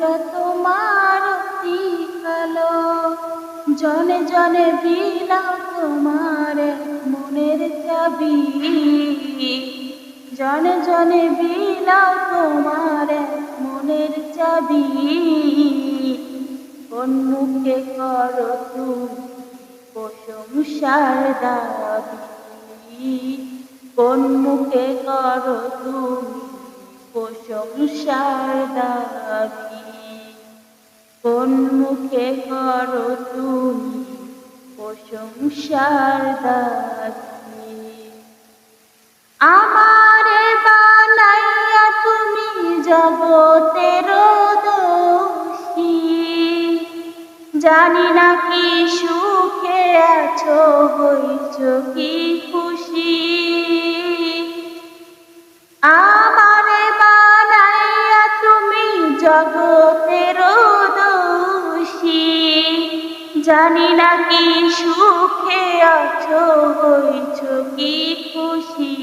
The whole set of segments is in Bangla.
তোমার কালো জনে জনে দিলাম তোমার মনের চাবি। জনে জনে দিলাম তোমার মনের চাবি। অন্যকে কর তুমি প্রশংসার দাবি। কোন কর করো তুমি প্রশংসার দাবি। কোন মুখে করো তুমি প্রশংসার দাবি আমারে বানাইয়া তুমি জগতের দোষী। জানি না কি সুখে আছো, হইছ কি খুশি। জানি না কি সুখে আছো, হইছ কি খুশি।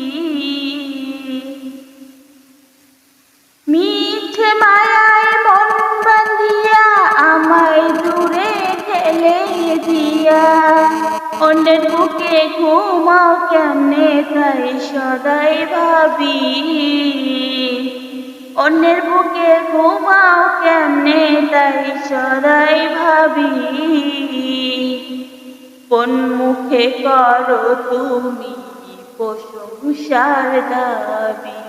মিছে মায়ায় মন বান্ধিয়া আমায় দূরে ঠেলে দিয়া। অন্যের বুকে ঘুমাও কেমনে তাই সদাই ভাবি। অন্যের বুকে ঘুমাও কেমনে তাই সদাই ভাবি। কোন মুখে করো তুমি প্রশংসার দাবি?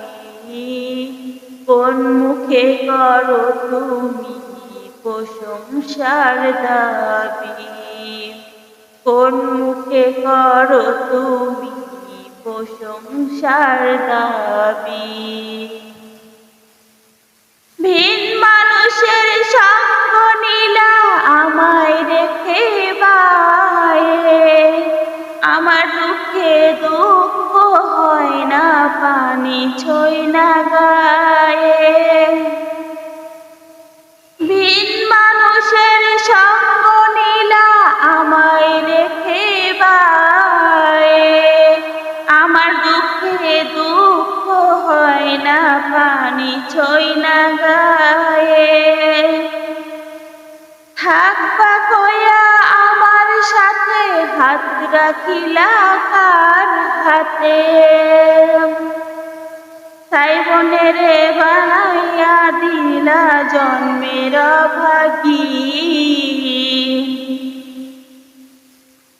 কোন মুখে করো তুমি প্রশংসার দাবি? কোন মুখে করো তুমি প্রশংসার দাবি? পানি ছই না গায়ে ভিন মানুষের সঙ্গ নীলা আমায় রেখে আমার দুঃখে দুঃখ হয় না পানি ছই না গায়ে থাকবা কয়া আমার সাথে, হাত রাখিলা কার হাতে? তাই রে বানাইয়া দিলা জন্মের ভাগি।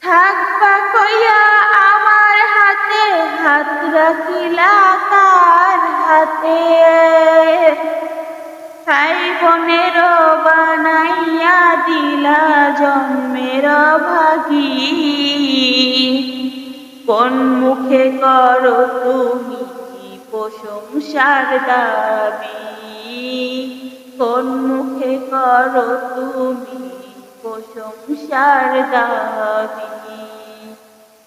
থাকবা কইয়া আমার হাতে হাত রাখিলা কার হাতে? তাই বোনের বানাইয়া দিলা জন্মের ভাগি। কোন মুখে করো তুমি প্রশংসার দাবি কোন মুখে করো তুমি প্রশংসার দাবি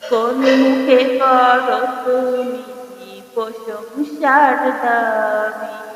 কোন মুখে করো তুমি প্রশংসার দাবি।